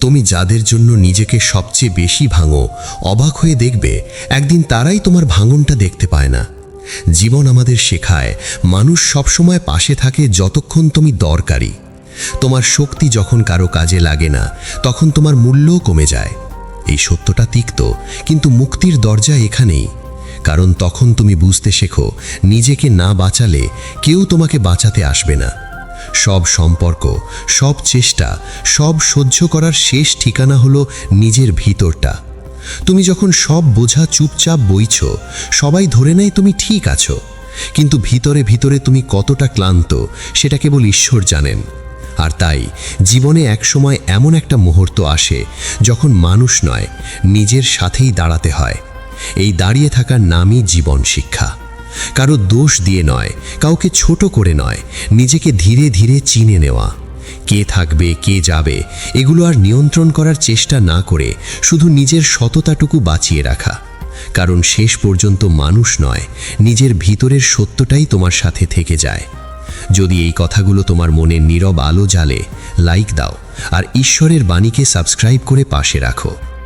তুমি যাদের জন্য নিজেকে সবচেয়ে বেশি ভাঙো, অবাক হয়ে দেখবে, একদিন তারাই তোমার ভাঙনটা দেখতে পায় না। জীবন আমাদের শেখায়, মানুষ সবসময় পাশে থাকে যতক্ষণ তুমি দরকারি। তোমার শক্তি যখন কারও কাজে লাগে না, তখন তোমার মূল্যও কমে যায়। এই সত্যটা তিক্ত, কিন্তু মুক্তির দরজা এখানেই। কারণ তখন তুমি বুঝতে শেখো, নিজেকে না বাঁচালে কেউ তোমাকে বাঁচাতে আসবে না। সব সম্পর্ক, সব চেষ্টা, সব সহ্য করার শেষ ঠিকানা হলো নিজের ভিতরটা। তুমি যখন সব বোঝা চুপচাপ বইছ, সবাই ধরে নেয় তুমি ঠিক আছো। কিন্তু ভিতরে ভিতরে তুমি কতটা ক্লান্ত, সেটা কেবল ঈশ্বর জানেন। আর তাই, জীবনে একসময় এমন একটা মুহূর্ত আসে, যখন মানুষ নয়, নিজের সাথেই দাঁড়াতে হয়। এই দাঁড়িয়ে থাকার নামই জীবন শিক্ষা। কারও দোষ দিয়ে নয়, কাউকে ছোট করে নয়, নিজেকে ধীরে ধীরে চিনে নেওয়া। কে থাকবে, কে যাবে, এগুলো আর নিয়ন্ত্রণ করার চেষ্টা না করে শুধু নিজের সততাটুকু বাঁচিয়ে রাখা। কারণ শেষ পর্যন্ত মানুষ নয়, নিজের ভিতরের সত্যটাই তোমার সাথে থেকে যায়। যদি এই কথাগুলো তোমার মনে নীরব আলো জ্বালে, লাইক দাও, আর ঈশ্বরের বাণীকে সাবস্ক্রাইব করে পাশে রাখো।